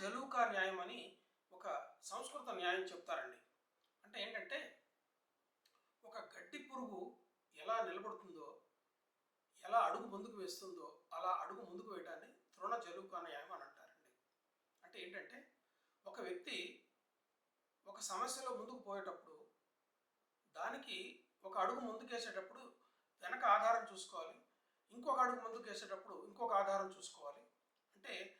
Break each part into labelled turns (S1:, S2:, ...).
S1: జలూకా న్యాయం అని ఒక సంస్కృత న్యాయం చెప్తారండి. అంటే ఏంటంటే ఒక గడ్డి పురుగు ఎలా నిలబడుతుందో ఎలా అడుగు ముందుకు వేస్తుందో అలా అడుగు ముందుకు వేయడాన్ని తృణ జలూకా న్యాయం అని అంటారండి. అంటే ఏంటంటే ఒక వ్యక్తి ఒక సమస్యలో ముందుకు పోయేటప్పుడు దానికి ఒక అడుగు ముందుకేసేటప్పుడు వెనక ఆధారం చూసుకోవాలి ఇంకొక అడుగు ముందుకు వేసేటప్పుడు ఇంకొక ఆధారం చూసుకోవాలి. అంటే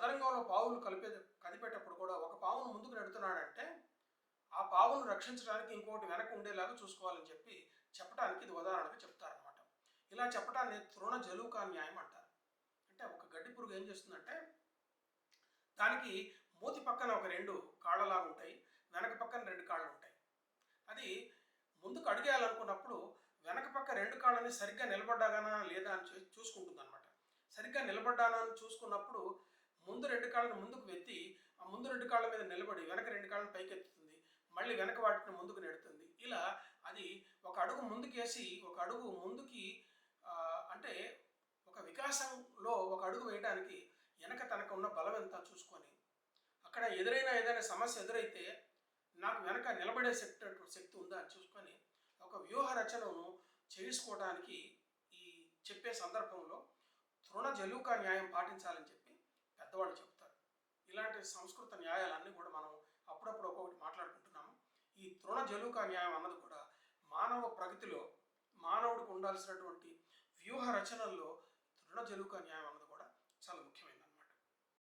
S1: చదరంగంలో పావులు కలిపే కదిపేటప్పుడు కూడా ఒక పావును ముందుకు నెడుతున్నాడంటే ఆ పావును రక్షించడానికి ఇంకోటి వెనక ఉండేలాగా చూసుకోవాలని చెప్పి చెప్పడానికి ఇది ఉదాహరణగా చెప్తారనమాట ఇలా చెప్పడాన్ని తృణ జలుకా న్యాయం అంటారు. అంటే ఒక గడ్డి పురుగు ఏం చేస్తుందంటే దానికి మూతి పక్కన ఒక రెండు కాళ్ళలాగా ఉంటాయి వెనక పక్కన రెండు కాళ్ళు ఉంటాయి. అది ముందుకు అడిగేయాలనుకున్నప్పుడు వెనక పక్క రెండు కాళ్ళని సరిగ్గా నిలబడ్డాగానా లేదా అని చూసుకుంటుంది అనమాట సరిగ్గా నిలబడ్డానా అని చూసుకున్నప్పుడు ముందు రెండు కాళ్ళను ముందుకు వెత్తి ఆ ముందు రెండు కాళ్ళ మీద నిలబడి వెనక రెండు కాళ్ళను పైకెత్తుతుంది. మళ్ళీ వెనక వాటిని ముందుకు నెడుతుంది. ఇలా అది ఒక అడుగు ముందుకేసి ఒక అడుగు ముందుకి అంటే ఒక వికాసంలో ఒక అడుగు వేయడానికి వెనక తనకు ఉన్న బలం ఎంత చూసుకొని అక్కడ ఎదురైన ఏదైనా సమస్య ఎదురైతే నాకు వెనక నిలబడే శక్తి శక్తి ఉందా అని చూసుకొని ఒక వ్యూహ రచనను చేసుకోవడానికి ఈ చెప్పే సందర్భంలో తృణ జలుక న్యాయం పాటించాలని చెప్పి పెద్దవాళ్ళు చెప్తారు. ఇలాంటి సంస్కృత న్యాయాలన్నీ కూడా మనం అప్పుడప్పుడు ఒక్కొక్కటి మాట్లాడుకుంటున్నాము. ఈ తృణ జలుక న్యాయం అన్నది కూడా మానవ ప్రగతిలో మానవుడికి ఉండాల్సినటువంటి వ్యూహ రచనల్లో తృణ జలుక న్యాయం అన్నది